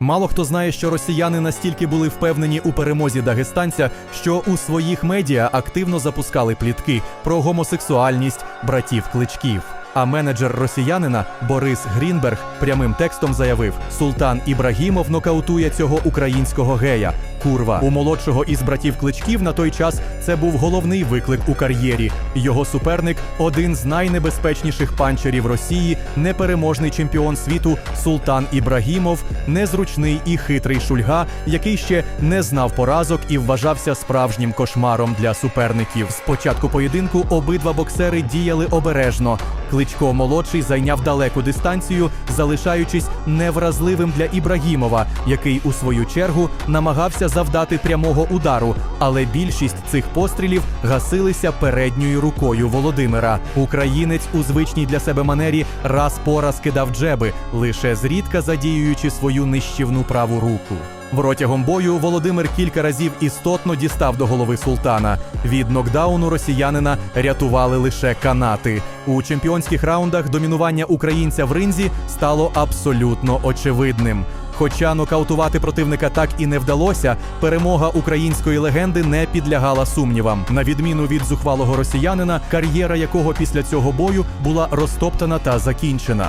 Мало хто знає, що росіяни настільки були впевнені у перемозі дагестанця, що у своїх медіа активно запускали плітки про гомосексуальність братів кличків. А менеджер росіянина Борис Грінберг прямим текстом заявив: Султан Ібрагімов нокаутує цього українського гея. Курва у молодшого із братів кличків на той час це був головний виклик у кар'єрі. Його суперник один з найнебезпечніших панчерів Росії, непереможний чемпіон світу Султан Ібрагімов, незручний і хитрий шульга, який ще не знав поразок і вважався справжнім кошмаром для суперників. З початку поєдинку обидва боксери діяли обережно. Кличко молодший зайняв далеку дистанцію, залишаючись невразливим для Ібрагімова, який у свою чергу намагався завдати прямого удару, але більшість цих пострілів гасилися передньою рукою Володимира. Українець у звичній для себе манері раз по раз кидав джеби, лише зрідка задіюючи свою нищівну праву руку. Протягом бою Володимир кілька разів істотно дістав до голови султана. Від нокдауну росіянина рятували лише канати. У чемпіонських раундах домінування українця в ринзі стало абсолютно очевидним. Хоча нокаутувати противника так і не вдалося, перемога української легенди не підлягала сумнівам. На відміну від зухвалого росіянина, кар'єра якого після цього бою була розтоптана та закінчена.